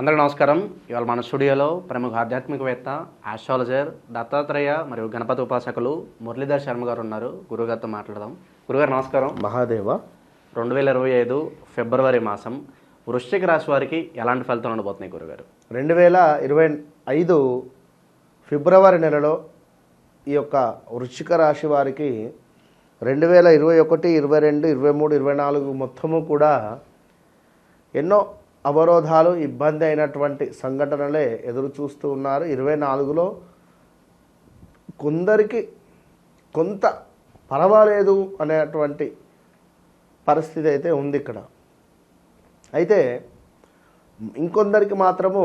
అందరికీ నమస్కారం. ఇవాళ మన స్టూడియోలో ప్రముఖ ఆధ్యాత్మికవేత్త ఆస్ట్రాలజర్ దత్తాత్రేయ మరియు గణపతి ఉపాసకులు మురళీధర్ శర్మ గారు ఉన్నారు. గురుగారితో మాట్లాడదాం. గురుగారు నమస్కారం. మహాదేవ. రెండు వేల ఇరవై ఐదు ఫిబ్రవరి మాసం వృశ్చిక రాశి వారికి ఎలాంటి ఫలితాలు ఉండబోతున్నాయి గురుగారు? రెండు వేల ఇరవై ఐదు ఫిబ్రవరి నెలలో ఈ యొక్క వృశ్చిక రాశి వారికి రెండు వేల ఇరవై ఒకటి ఇరవై రెండు ఇరవై మూడు ఇరవై నాలుగు మొత్తము కూడా ఎన్నో అవరోధాలు ఇబ్బంది అయినటువంటి సంఘటనలే ఎదురు చూస్తూ ఉన్నారు. ఇరవై నాలుగులో కొందరికి కొంత పర్వాలేదు అనేటువంటి పరిస్థితి అయితే ఉంది ఇక్కడ. అయితే ఇంకొందరికి మాత్రము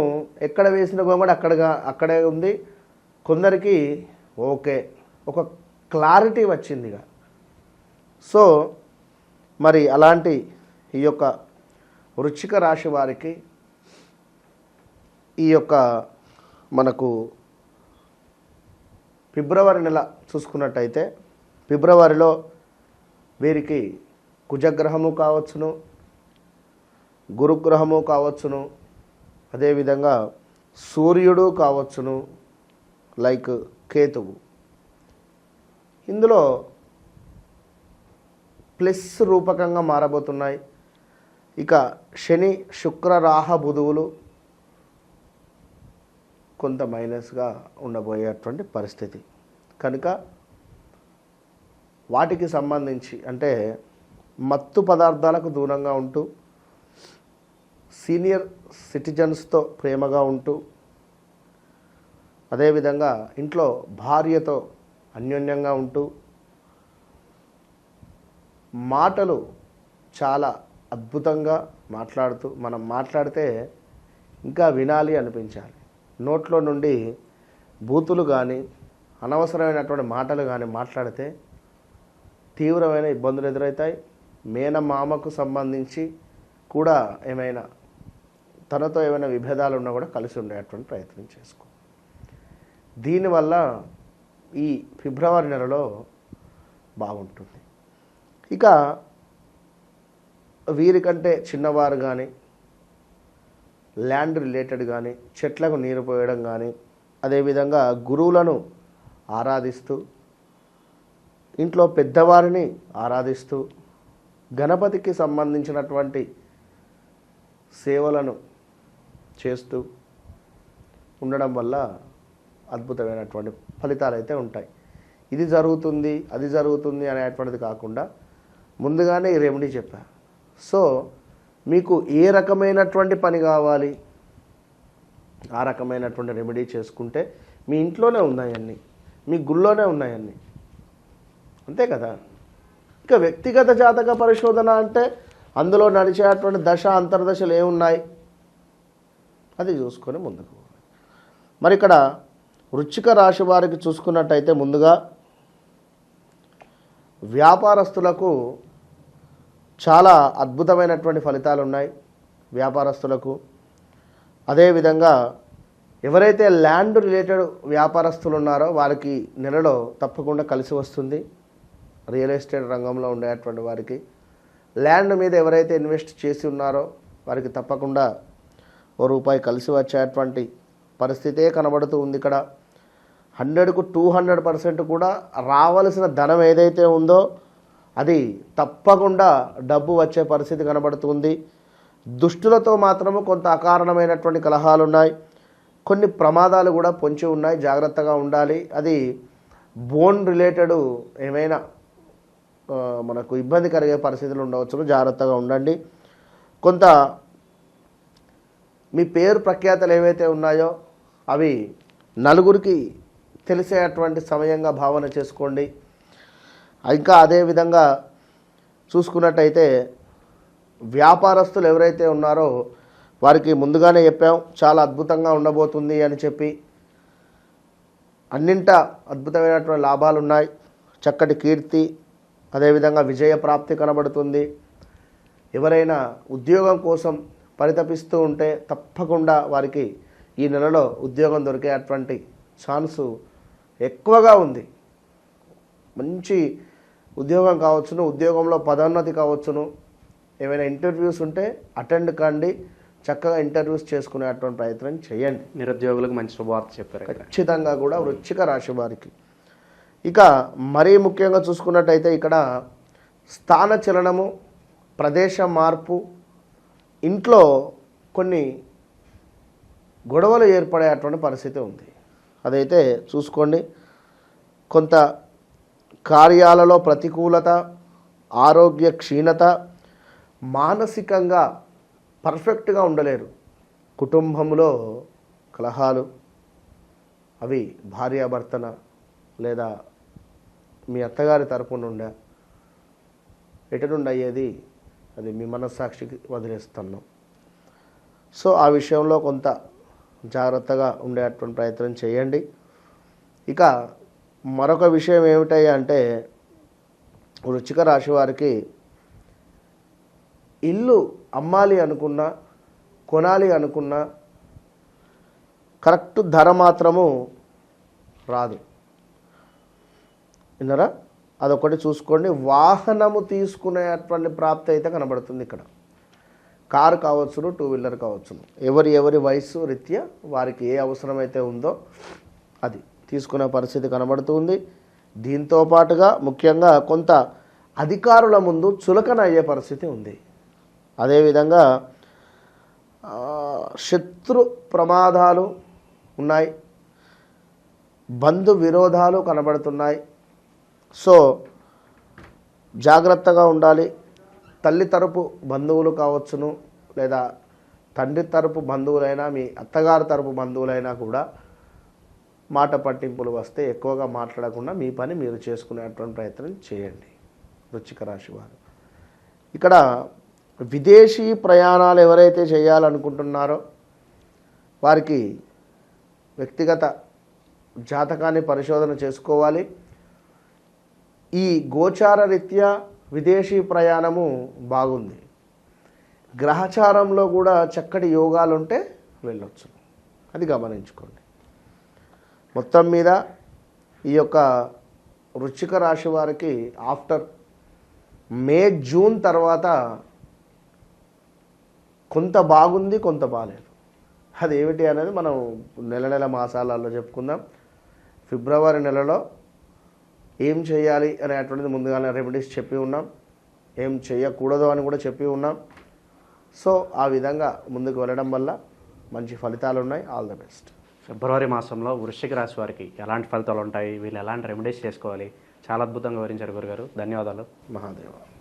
ఎక్కడ వేసిన గోమడి అక్కడగా అక్కడే ఉంది. కొందరికి ఓకే ఒక క్లారిటీ వచ్చింది ఇక సో మరి అలాంటి ఈ యొక్క వృచ్చిక రాశి వారికి ఈ యొక్క మనకు ఫిబ్రవరి నెల చూసుకున్నట్టయితే ఫిబ్రవరిలో వీరికి కుజగ్రహము కావచ్చును గురుగ్రహము కావచ్చును అదేవిధంగా సూర్యుడు కావచ్చును లైక్ కేతువు. ఇందులో ప్లస్ రూపకంగా మారబోతున్నాయి. ఇక శని శుక్ర రాహ బుధువులు కొంత మైనస్గా ఉండబోయేటువంటి పరిస్థితి. కనుక వాటికి సంబంధించి అంటే మత్తు పదార్థాలకు దూరంగా ఉంటూ సీనియర్ సిటిజన్స్తో ప్రేమగా ఉంటూ అదేవిధంగా ఇంట్లో భార్యతో అన్యోన్యంగా ఉంటూ మాటలు చాలా అద్భుతంగా మాట్లాడుతూ మనం మాట్లాడితే ఇంకా వినాలి అనిపించాలి. నోట్లో నుండి బూతులు కానీ అనవసరమైనటువంటి మాటలు కానీ మాట్లాడితే తీవ్రమైన ఇబ్బందులు ఎదురవుతాయి మేనమామకు సంబంధించి కూడా ఏమైనా తనతో ఏమైనా విభేదాలు ఉన్నా కూడా కలిసి ఉండేటువంటి ప్రయత్నం చేసుకో. దీనివల్ల ఈ ఫిబ్రవరి నెలలో బాగుంటుంది. ఇక వీరికంటే చిన్నవారు కానీ ల్యాండ్ రిలేటెడ్ కానీ చెట్లకు నీరు పోయడం కానీ అదేవిధంగా గురువులను ఆరాధిస్తూ ఇంట్లో పెద్దవారిని ఆరాధిస్తూ గణపతికి సంబంధించినటువంటి సేవలను చేస్తూ ఉండడం వల్ల అద్భుతమైనటువంటి ఫలితాలు అయితే ఉంటాయి. ఇది జరుగుతుంది అది జరుగుతుంది అనేటువంటిది కాకుండా ముందుగానే ఈ రెమెడీ చెప్పా. సో మీకు ఏ రకమైనటువంటి పని కావాలి? ఆ రకమైనటువంటి రెమెడీ చేసుకుంటే మీ ఇంట్లోనే ఉన్నాయన్నీ మీ గుళ్ళోనే ఉన్నాయన్నీ. అంతే కదా? ఇక వ్యక్తిగత జాతక పరిశోధన అంటే అందులో నడిచేటువంటి దశ అంతర్దశలు ఏమున్నాయి? అది చూసుకొని ముందుకు మరి ఇక్కడ వృచ్చిక రాశి వారికి చూసుకున్నట్టయితే ముందుగా వ్యాపారస్తులకు చాలా అద్భుతమైనటువంటి ఫలితాలు ఉన్నాయి వ్యాపారస్తులకు. అదేవిధంగా ఎవరైతే ల్యాండ్ రిలేటెడ్ వ్యాపారస్తులు ఉన్నారో వారికి నెలలో తప్పకుండా కలిసి వస్తుంది. రియల్ ఎస్టేట్ రంగంలో ఉండేటువంటి వారికి. ల్యాండ్ మీద ఎవరైతే ఇన్వెస్ట్ చేసి ఉన్నారో వారికి తప్పకుండా ఓ రూపాయి కలిసి వచ్చేటువంటి పరిస్థితే కనబడుతూ ఉంది ఇక్కడ. హండ్రెడ్కు టూ హండ్రెడ్ పర్సెంట్ కూడా రావలసిన ధనం ఏదైతే ఉందో అది తప్పకుండా డబ్బు వచ్చే పరిస్థితి కనబడుతుంది. దుష్టులతో మాత్రము కొంత అకారణమైనటువంటి కలహాలు ఉన్నాయి కొన్ని ప్రమాదాలు కూడా పొంచి ఉన్నాయి. జాగ్రత్తగా ఉండాలి. అది బోన్ రిలేటెడ్ ఏమైనా మనకు ఇబ్బంది కలిగే పరిస్థితులు ఉండవచ్చు జాగ్రత్తగా ఉండండి. కొంత మీ పేరు ప్రఖ్యాతలు ఏవైతే ఉన్నాయో అవి నలుగురికి తెలిసేటువంటి సమయంగా భావన చేసుకోండి. ఇంకా అదేవిధంగా చూసుకున్నట్టయితే వ్యాపారస్తులు ఎవరైతే ఉన్నారో వారికి ముందుగానే చెప్పాం చాలా అద్భుతంగా ఉండబోతుంది అని చెప్పి. అన్నింట అద్భుతమైనటువంటి లాభాలు ఉన్నాయి. చక్కటి కీర్తి అదేవిధంగా విజయ ప్రాప్తి కనబడుతుంది. ఎవరైనా ఉద్యోగం కోసం పరితపిస్తూ ఉంటే తప్పకుండా వారికి ఈ నెలలో ఉద్యోగం దొరికేటువంటి ఛాన్సు ఎక్కువగా ఉంది. మంచి ఉద్యోగం కావచ్చును ఉద్యోగంలో పదోన్నతి కావచ్చును. ఏమైనా ఇంటర్వ్యూస్ ఉంటే అటెండ్ కండి చక్కగా ఇంటర్వ్యూస్ చేసుకునేటువంటి ప్రయత్నం చేయండి. నిరుద్యోగులకు మంచి శుభవార్త చెప్పారు ఖచ్చితంగా కూడా వృశ్చిక రాశి వారికి. ఇక మరీ ముఖ్యంగా చూసుకున్నట్టయితే ఇక్కడ స్థాన చలనము ప్రదేశ మార్పు ఇంట్లో కొన్ని గొడవలు ఏర్పడేటువంటి పరిస్థితి ఉంది. అదైతే చూసుకోండి. కొంత కార్యాలలో ప్రతికూలత ఆరోగ్య క్షీణత మానసికంగా పర్ఫెక్ట్గా ఉండలేరు. కుటుంబంలో కలహాలు అవి భార్యాభర్తన లేదా మీ అత్తగారి తరపు నుండా ఎటు నుండి అయ్యేది అది మీ మనస్సాక్షికి వదిలేస్తున్నాం. సో ఆ విషయంలో కొంత జాగ్రత్తగా ఉండేటువంటి ప్రయత్నం చేయండి. ఇక మరొక విషయం ఏమిటయ్యా అంటే వృచ్చిక రాశి వారికి ఇల్లు అమ్మాలి అనుకున్నా కొనాలి అనుకున్నా కరెక్ట్ ధర మాత్రము రాదు. విన్నారా? అదొకటి చూసుకోండి. వాహనము తీసుకునేటువంటి ప్రాప్తి అయితే కనబడుతుంది ఇక్కడ. కారు కావచ్చును టూ వీలర్ కావచ్చును. ఎవరి ఎవరి వయసు రీత్యా వారికి ఏ అవసరమైతే ఉందో అది. తీసుకునే పరిస్థితి కనబడుతుంది. దీంతో పాటుగా ముఖ్యంగా కొంత అధికారుల ముందు చులకన అయ్యే పరిస్థితి ఉంది. అదేవిధంగా శత్రు ప్రమాదాలు ఉన్నాయి. బంధు విరోధాలు కనబడుతున్నాయి. సో జాగ్రత్తగా ఉండాలి. తల్లి తరపు బంధువులు కావచ్చును లేదా తండ్రి తరపు బంధువులైనా మీ అత్తగారి తరపు బంధువులైనా కూడా మాట పట్టింపులు వస్తే ఎక్కువగా మాట్లాడకుండా మీ పని మీరు చేసుకునేటువంటి ప్రయత్నం చేయండి. వృచ్చిక రాశి వారు. ఇక్కడ విదేశీ ప్రయాణాలు ఎవరైతే చేయాలనుకుంటున్నారో వారికి వ్యక్తిగత జాతకాన్ని పరిశోధన చేసుకోవాలి. ఈ గోచార రీత్యా విదేశీ ప్రయాణము బాగుంది. గ్రహచారంలో కూడా చక్కటి యోగాలు ఉంటే వెళ్ళొచ్చు. అది గమనించుకోండి. మొత్తం మీద ఈ యొక్క వృశ్చిక రాశి వారికి ఆఫ్టర్ మే జూన్ తర్వాత కొంత బాగుంది కొంత బాగాలేదు అది ఏమిటి అనేది మనం నెల నెల మాసాలలో చెప్పుకుందాం. ఫిబ్రవరి నెలలో ఏం చేయాలి అనేటువంటిది ముందుగానే రెమెడీస్ చెప్పి ఉన్నాం. ఏం చేయకూడదు అని కూడా చెప్పి ఉన్నాం. సో ఆ విధంగా ముందుకు వెళ్ళడం వల్ల మంచి ఫలితాలు ఉన్నాయి ఆల్ ద బెస్ట్ ఫిబ్రవరి మాసంలో వృశ్చిక రాశి వారికి ఎలాంటి ఫలితాలు ఉంటాయి? వీళ్ళు ఎలాంటి రెమెడీస్ చేసుకోవాలి? చాలా అద్భుతంగా వివరించారు గురుగారు. ధన్యవాదాలు. మహాదేవ.